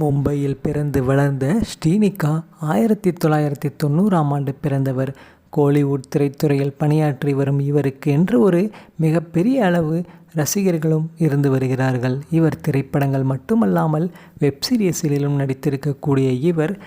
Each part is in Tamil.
மும்பையில் பிறந்து வளர்ந்த ஸ்ரீனிகா ஆயிரத்தி தொள்ளாயிரத்தி தொண்ணூறாம் ஆண்டு பிறந்தவர். கோலிவுட் திரைத்துறையில் பணியாற்றி வரும் இவருக்கு என்று ஒரு மிகப்பெரிய அளவு ரசிகர்களும் இருந்து வருகிறார்கள். இவர் திரைப்படங்கள் மட்டுமல்லாமல் வெப்சீரியஸிலும் நடித்திருக்கக்கூடிய இவர்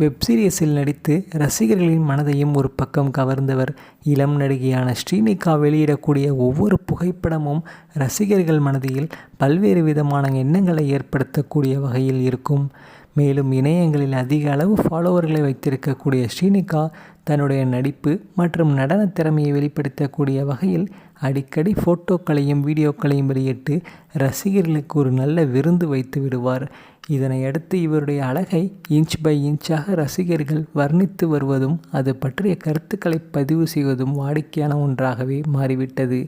வெப் சீரியஸில் நடித்து ரசிகர்களின் மனதையும் ஒரு பக்கம் கவர்ந்தவர். இளம் நடிகையான ஸ்ரீனிகா வெளியிடக்கூடிய ஒவ்வொரு புகைப்படமும் ரசிகர்கள் மனதில் பல்வேறு விதமான எண்ணங்களை ஏற்படுத்தக்கூடிய வகையில் இருக்கும். மேலும் இணையங்களில் அதிக அளவு ஃபாலோவர்களை வைத்திருக்கக்கூடிய ஸ்ரீனிகா தன்னுடைய நடிப்பு மற்றும் நடன திறமையை வெளிப்படுத்தக்கூடிய வகையில் அடிக்கடி ஃபோட்டோக்களையும் வீடியோக்களையும் வெளியிட்டு ரசிகர்களுக்கு ஒரு நல்ல விருந்து வைத்து விடுவார். இதனை அடுத்து இவருடைய அழகை இன்ச் பை இன்ச்சாக ரசிகர்கள் வர்ணித்து வருவதும் அது பற்றிய கருத்துக்களை பதிவு செய்வதும் வாடிக்கையான ஒன்றாகவே மாறிவிட்டது.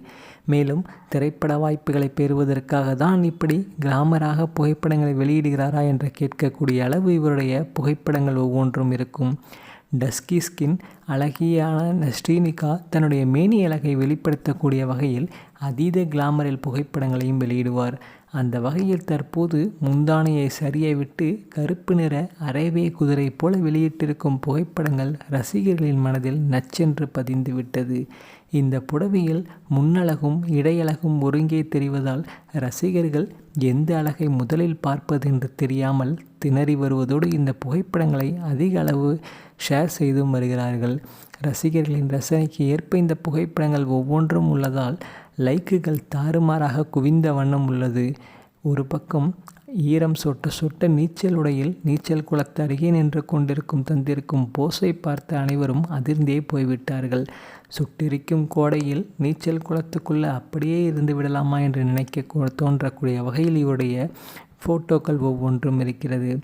மேலும் திரைப்பட வாய்ப்புகளை பெறுவதற்காக தான் இப்படி கிளாமராக புகைப்படங்களை வெளியிடுகிறாரா என்று கேட்கக்கூடிய அளவு இவருடைய புகைப்படங்கள் ஒவ்வொன்றும் இருக்கும். டஸ்கி ஸ்கின் அழகியான ஸ்ரீனிகா தன்னுடைய மேனி அழகை வெளிப்படுத்தக்கூடிய வகையில் அதீத கிளாமரில் புகைப்படங்களையும் வெளியிடுவார். அந்த வகையில் தற்போது முந்தானையை சரியை விட்டு கருப்பு நிற அரேபிய குதிரை போல வெளியிட்டிருக்கும் புகைப்படங்கள் ரசிகர்களின் மனதில் நச்சென்று பதிந்து விட்டது இந்த புடவையில் முன்னழகும் இடையழகும் ஒருங்கே தெரிவதால் ரசிகர்கள் எந்த அழகை முதலில் பார்ப்பது என்று தெரியாமல் திணறி வருவதோடு இந்த புகைப்படங்களை அதிக அளவு ஷேர் செய்தும் வருகிறார்கள். ரசிகர்களின் ரசனைக்கு ஏற்ப இந்த புகைப்படங்கள் ஒவ்வொன்றும் உள்ளதால் லைக்குகள் தாறுமாறாக குவிந்த வண்ணம் உள்ளது. ஒரு பக்கம் ஈரம் சொட்ட சொட்ட நீச்சல் உடையில் நீச்சல் குளத்து அருகே நின்று கொண்டிருக்கும் தந்திருக்கும் போஸை பார்த்த அனைவரும் அதிர்ந்தே போய்விட்டார்கள். சுட்டிருக்கும் கோடையில் நீச்சல் குளத்துக்குள்ளே அப்படியே இருந்து விடலாமா என்று நினைக்க தோன்றக்கூடிய வகையில் இவருடைய ஃபோட்டோக்கள் ஒவ்வொன்றும் இருக்கிறது.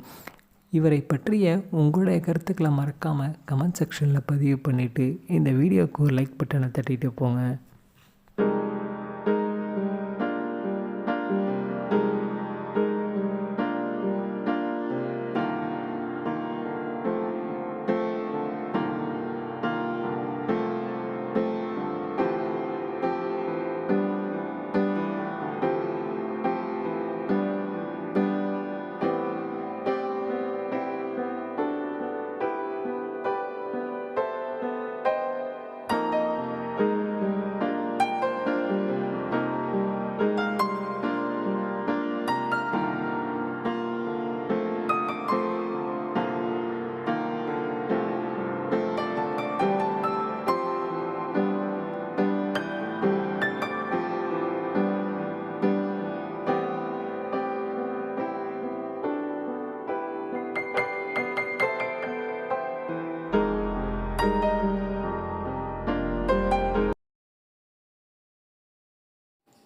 இவரை பற்றிய உங்களுடைய கருத்துக்களை மறக்காமல் கமெண்ட் செக்ஷனில் பதிவு பண்ணிவிட்டு இந்த வீடியோவுக்கு ஒரு லைக் பட்டனை தட்டிட்டு போங்க.